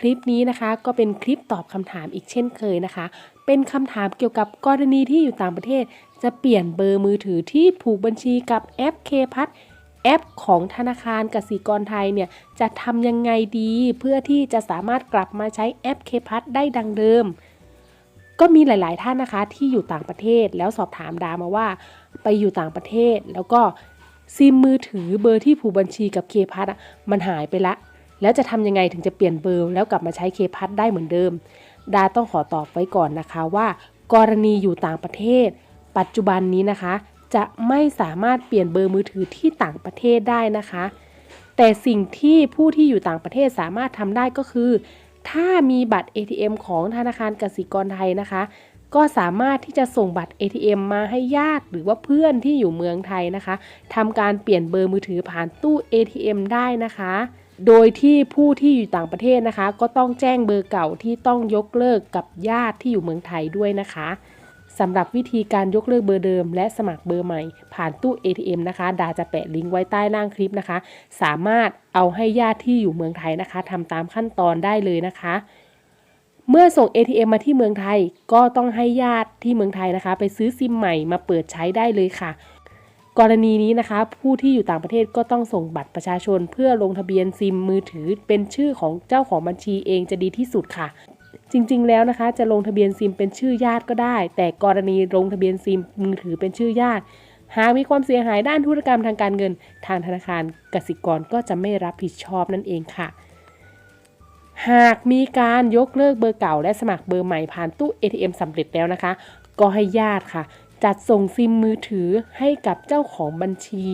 คลิปนี้นะคะก็เป็นคลิปตอบคำถามอีกเช่นเคยนะคะ เป็นคำถามเกี่ยวกับกรณีที่อยู่ต่างประเทศ จะเปลี่ยนเบอร์มือถือที่ผูกบัญชีกับแอปเคพัทแอปของธนาคารกสิกรไทยเนี่ยจะทำยังไงดีเพื่อที่จะสามารถกลับมาใช้แอปเคพัทได้ดังเดิม ก็มีหลาย ๆ ท่านนะคะที่อยู่ต่างประเทศแล้วสอบถามดามาว่า ไปอยู่ต่างประเทศแล้วก็ซิมมือถือเบอร์ที่ผูกบัญชีกับเคพัทอะมันหายไปละ แล้วจะทำยังไงถึงจะเปลี่ยนเบอร์แล้วกลับมาใช้เคพัทได้เหมือนเดิม ดาต้องขอตอบไว้ก่อนนะคะว่า กรณีอยู่ต่างประเทศ ปัจจุบันนี้นะคะ จะไม่สามารถเปลี่ยนเบอร์มือถือที่ต่างประเทศได้นะคะ แต่สิ่งที่ผู้ที่อยู่ต่างประเทศสามารถทำได้ก็คือ ถ้ามีบัตร ATM ของธนาคารกสิกรไทยนะคะก็สามารถที่จะส่งบัตร ATM มาให้ญาติหรือว่าเพื่อนที่อยู่เมืองไทยนะคะทำการเปลี่ยนเบอร์มือถือผ่านตู้ ATM ได้นะคะ โดยที่ผู้ที่อยู่ต่างประเทศนะคะ ก็ต้องแจ้งเบอร์เก่าที่ต้องยกเลิกกับญาติที่อยู่เมืองไทยด้วยนะคะสำหรับวิธีการยกเลิกเบอร์เดิม และสมัครเบอร์ใหม่ ผ่านตู้ ATM นะคะ ดาจะแปะลิงก์ไว้ใต้ล่างคลิปนะคะ สามารถเอาให้ญาติที่อยู่เมืองไทยนะคะทำตามขั้นตอนได้เลยนะคะ เมื่อส่ง ATM มาที่เมืองไทย ก็ต้องให้ญาติที่เมืองไทยนะคะ ไปซื้อซิมใหม่มาเปิดใช้ได้เลยค่ะ กรณีนี้นะคะ ผู้ที่อยู่ต่างประเทศก็ต้องส่งบัตรประชาชน เพื่อลงทะเบียนซิมมือถือ เป็นชื่อของเจ้าของบัญชีเองจะดีที่สุดค่ะ จริงๆ แล้วนะคะ จะลงทะเบียนซิมเป็นชื่อญาติก็ได้ แต่กรณีลงทะเบียนซิมมือถือเป็นชื่อญาติ หากมีความเสียหายด้านธุรกรรมทางการเงิน ทางธนาคารกสิกรก็จะไม่รับผิดชอบนั่นเองค่ะหากมีการยกเลิกเบอร์เก่าและสมัครเบอร์ใหม่ผ่านตู้ ATM สำเร็จแล้วนะคะ ก็ให้ญาติค่ะ จัดส่งซิมมือถือให้กับเจ้าของบัญชี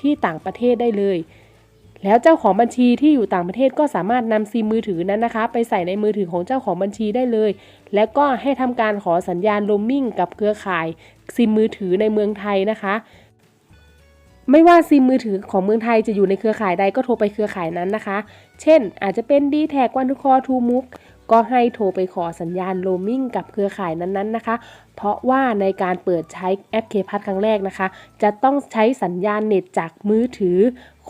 ที่ต่างประเทศได้เลย แล้วเจ้าของบัญชีที่อยู่ต่างประเทศก็สามารถนำซิมมือถือนั้นนะคะ ไปใส่ในมือถือของเจ้าของบัญชีได้เลย แล้วก็ให้ทำการขอสัญญาณโรมมิ่งกับเครือข่ายซิมมือถือในเมืองไทยนะคะ ไม่ว่าซิมมือถือของเมืองไทยจะอยู่ในเครือข่ายใดก็โทรไปเครือข่ายนั้นนะคะ เช่น อาจจะเป็น d t แทกวันทุคอทูมุกก็ให้โทรไปขอสัญญาณโรมิ่งกับเครือข่ายนั้นๆนะคะ เพราะว่าในการเปิดใช้แอปเคพัทครั้งแรกนะคะ จะต้องใช้สัญญาณเน็ตจากมือถือ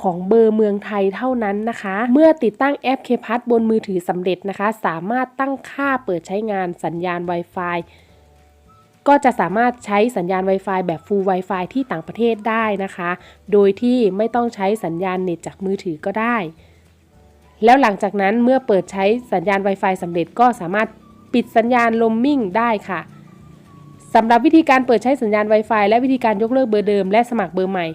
ของเบอร์เมืองไทยเท่านั้นนะคะ เมื่อติดตั้งแอปเคพัทบนมือถือสำเร็จนะคะ สามารถตั้งค่าเปิดใช้งานสัญญาณ Wi-Fi ก็จะสามารถใช้สัญญาณ Wi-Fi แบบ Full Wi-Fi ที่ต่างประเทศได้นะคะ โดยที่ไม่ต้องใช้สัญญาณเน็ตจากมือถือก็ได้ แล้วหลังจากนั้นเมื่อเปิดใช้สัญญาณ Wi-Fi สำเร็จก็สามารถปิดสัญญาณ roaming ได้ค่ะสำหรับวิธีการเปิดใช้สัญญาณ Wi-Fi และวิธีการยกเลิกเบอร์เดิมและสมัครเบอร์ใหม่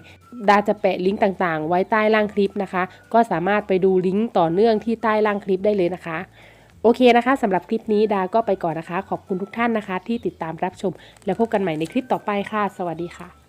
ดาจะแปะลิงก์ต่างๆ ไว้ใต้ล่างคลิปนะคะ ก็สามารถไปดูลิงก์ต่อเนื่องที่ใต้ล่างคลิปได้เลยนะคะ โอเคนะคะสำหรับคลิปนี้ดาก็ไปก่อนนะคะ ขอบคุณทุกท่านนะคะ ที่ติดตามรับชม แล้วพบกันใหม่ในคลิปต่อไปค่ะ สวัสดีค่ะ